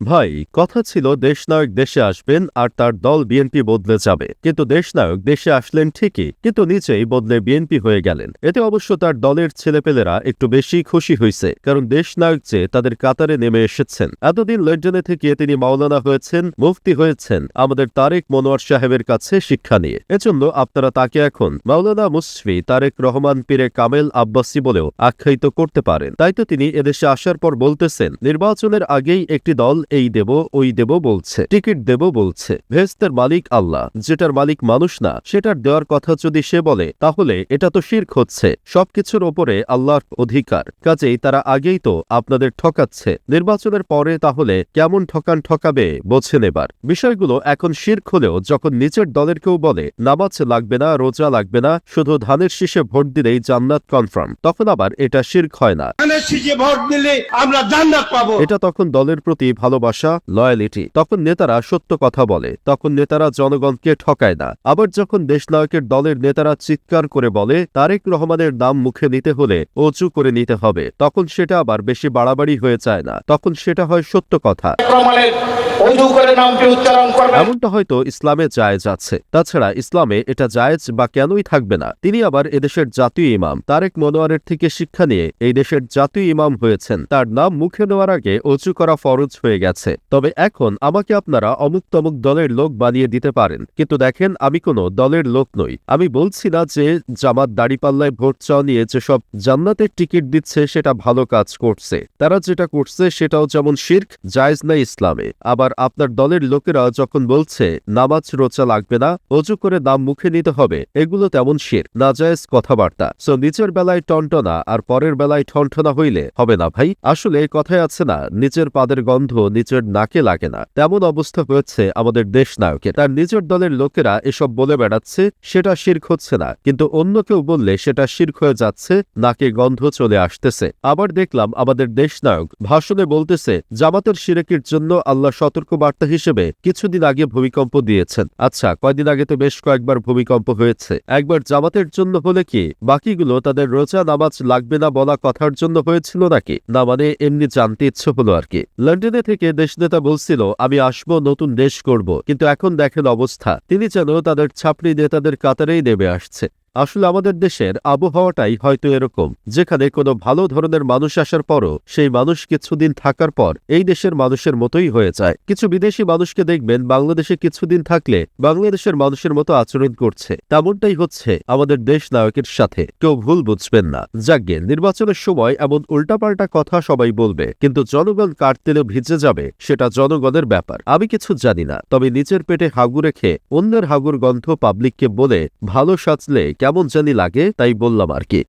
ভাই, কথা ছিল দেশনায়ক দেশে আসবেন আর তার দল বিএনপি বদলে যাবে। কিন্তু দেশনায়ক দেশে আসলেন ঠিকই, কিন্তু নিচেই বদলে বিএনপি হয়ে গেলেন। এতে অবশ্য তার দলের ছেলেপেলেরা একটু বেশি খুশি হয়েছে, কারণ দেশনায়ক যে তাদের কাতারে নেমে এসেছেন। এতদিন লন্ডনে থেকে তিনি মাওলানা হয়েছেন, মুফতি হয়েছেন, আমাদের তারেক মনোয়ার সাহেবের কাছে শিক্ষা নিয়ে। এজন্য আপনারা তাকে এখন মাওলানা মুসফি তারেক রহমান পীরে কামেল আব্বাসি বলেও আখ্যায়িত করতে পারেন। তাই তো তিনি এদেশে আসার পর বলতেছেন, নির্বাচনের আগেই একটি দল এই দেব ওই দেব বলছে। টিকিট দেব বলছে। ভেস্তের মালিক আল্লাহ যেটার মালিক মানুষ না সেটার দেওয়ার কথা যদি সে বলে তাহলে এটা তো শির্ক হচ্ছে। সবকিছুর ওপরে আল্লাহর অধিকার। কাজেই তারা আগেই তো আপনাদের ঠকাচ্ছে। নির্বাচনের পরে তাহলে কেমন ঠকান ঠকাবে বোঝে নেবার। বিষয়গুলো এখন শির্ক হলেও যখন নিচের দলের কেউ বলে নামাজ লাগবে না রোজা লাগবে না শুধু ধানের শীষে ভোট দিলেই জান্নাত কনফার্ম তখন আবার এটা শির্ক হয় না। ভোট দিলে আমরা জান্নাত পাবো। এটা তখন দলের প্রতি ভালোবাসা লয়ালিটি তখন নেতারা সত্য কথা বলে তখন নেতারা জনগণকে ঠকায় না। আবার যখন দেশনায়কের দলের নেতারা চিৎকার করে বলে তারেক রহমানের নাম মুখে নিতে হলে অচু করে নিতে হবে তখন সেটা আবার বেশি বাড়াবাড়ি হয়ে যায় না তখন সেটা হয় সত্য কথা। এমনটা হয়তো ইসলামে জায়েজ আছে। তাছাড়া ইসলামে এটা জায়েজ বা কেনই থাকবে না। তিনি আবার এদেশের জাতীয় ইমাম। তারেক মনোয়ারের থেকে শিক্ষা নিয়ে এই দেশের জাতীয় ইমাম হয়েছেন। তার নাম মুখে নেওয়ার আগে অচু করা ফরজ হয়ে গেছে। তবে এখন আমাকে আপনারা অমুক তমুক দলের লোক বানিয়ে দিতে পারেন। কিন্তু দেখেন, আমি কোনো দলের লোক নই। আমি বলছি না যে জামাত দাড়িপাল্লায় ভোট চাওয়া নিয়ে যেসব জান্নাতের টিকিট দিচ্ছে, সেটা ভালো কাজ করছে। তারা যেটা করছে, সেটাও যেমন শির্ক, জায়েজ নাই ইসলামে। আবার আপনার দলের লোকেরা যখন বলছে, নামাজ রোচা লাগবে না, অজু করে নাম মুখে নিতে হবে, এগুলো তেমন শির নাজায়েজ কথাবার্তা। সো নিচের বেলায় টনটনা আর পরের বেলায় ঠনঠনা হইলে হবে না ভাই। আসলে কথায় আছে না নিচের পাদের গন্ধ নিচের নাকে লাগে না। তেমন অবস্থা হয়েছে আমাদের দেশ নায়কের তার নিজের দলের লোকেরা এসব বলে বেড়াচ্ছে, সেটা শির্ক হচ্ছে না। কিন্তু অন্য কেউ বললে সেটা শির্ক হয়ে যাচ্ছে, নাকে গন্ধ চলে আসতেছে। আবার দেখলাম আমাদের দেশ নায়ক ভাষণে বলতেছে, জামাতের শিরেকের জন্য আল্লাহ সতর্ক বার্তা হিসেবে কিছুদিন আগে ভূমিকম্প দিয়েছেন। আচ্ছা কয়দিন আগে তো বেশ কয়েকবার ভূমিকম্প হয়েছে। একবার জামাতের জন্য হলে কি বাকিগুলো তাদের রোজা নামাজ লাগবে না বলা কথার জন্য হয়েছিল নাকি? না মানে এমনি জানতে ইচ্ছে হলো আর কি। লন্ডনে থেকে দেশনেতা বলছিল, আমি আসব, নতুন দেশ করব। কিন্তু এখন দেখেন অবস্থা। তিনি যেন তাদের ছাপড়ি নেতাদের কাতারেই নেমে আসছে। আসলে আমাদের দেশের আবহাওয়াটাই হয়তো এরকম, যেখানে কোনো ভালো ধরনের মানুষ আসার পরও সেই মানুষ কিছুদিন থাকার পর এই দেশের মানুষের মতোই হয়ে যায়। কিছু বিদেশি মানুষকে দেখবেন বাংলাদেশে কিছুদিন থাকলে বাংলাদেশের মানুষের মতো আচরণ করছে। তেমনটাই হচ্ছে আমাদের দেশ নায়কের সাথে। কেউ ভুল বুঝবেন না। যাজ্ঞে নির্বাচনের সময় এমন উল্টাপাল্টা কথা সবাই বলবে, কিন্তু জনগণ কাটতেলে ভিজে যাবে সেটা জনগণের ব্যাপার। আমি কিছু জানি না, তবে নিচের পেটে হাগু রেখে অন্যের হাগুর গন্ধ পাবলিককে বলে ভালো সাজলে কেমন জানি লাগে তাই বললাম আর কি।